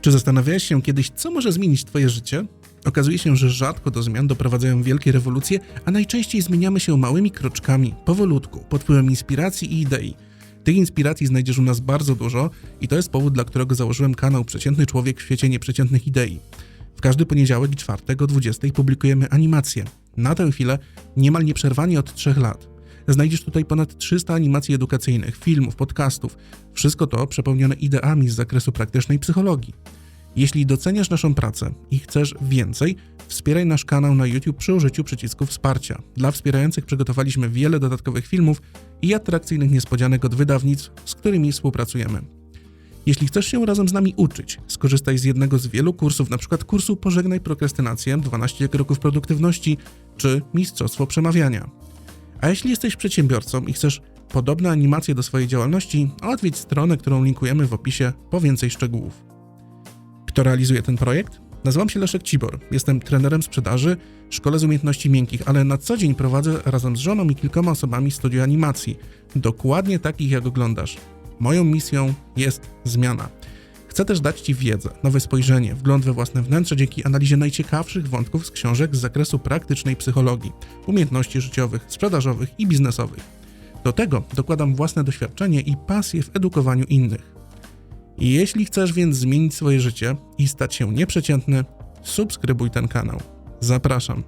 Czy zastanawiałeś się kiedyś, co może zmienić Twoje życie? Okazuje się, że rzadko do zmian doprowadzają wielkie rewolucje, a najczęściej zmieniamy się małymi kroczkami, powolutku, pod wpływem inspiracji i idei. Tych inspiracji znajdziesz u nas bardzo dużo i to jest powód, dla którego założyłem kanał Przeciętny Człowiek w świecie nieprzeciętnych idei. W każdy poniedziałek i czwartek o 20 publikujemy animacje. Na tę chwilę niemal nieprzerwanie od 3 lat. Znajdziesz tutaj ponad 300 animacji edukacyjnych, filmów, podcastów. Wszystko to przepełnione ideami z zakresu praktycznej psychologii. Jeśli doceniasz naszą pracę i chcesz więcej, wspieraj nasz kanał na YouTube przy użyciu przycisku wsparcia. Dla wspierających przygotowaliśmy wiele dodatkowych filmów i atrakcyjnych niespodzianek od wydawnictw, z którymi współpracujemy. Jeśli chcesz się razem z nami uczyć, skorzystaj z jednego z wielu kursów, np. kursu Pożegnaj prokrastynację, 12 kroków produktywności czy Mistrzostwo Przemawiania. A jeśli jesteś przedsiębiorcą i chcesz podobne animacje do swojej działalności, odwiedź stronę, którą linkujemy w opisie po więcej szczegółów. Kto realizuje ten projekt? Nazywam się Leszek Cibor. Jestem trenerem sprzedaży, szkole z umiejętności miękkich, ale na co dzień prowadzę razem z żoną i kilkoma osobami studio animacji. Dokładnie takich, jak oglądasz. Moją misją jest zmiana. Chcę też dać Ci wiedzę, nowe spojrzenie, wgląd we własne wnętrze dzięki analizie najciekawszych wątków z książek z zakresu praktycznej psychologii, umiejętności życiowych, sprzedażowych i biznesowych. Do tego dokładam własne doświadczenie i pasję w edukowaniu innych. Jeśli chcesz więc zmienić swoje życie i stać się nieprzeciętny, subskrybuj ten kanał. Zapraszam.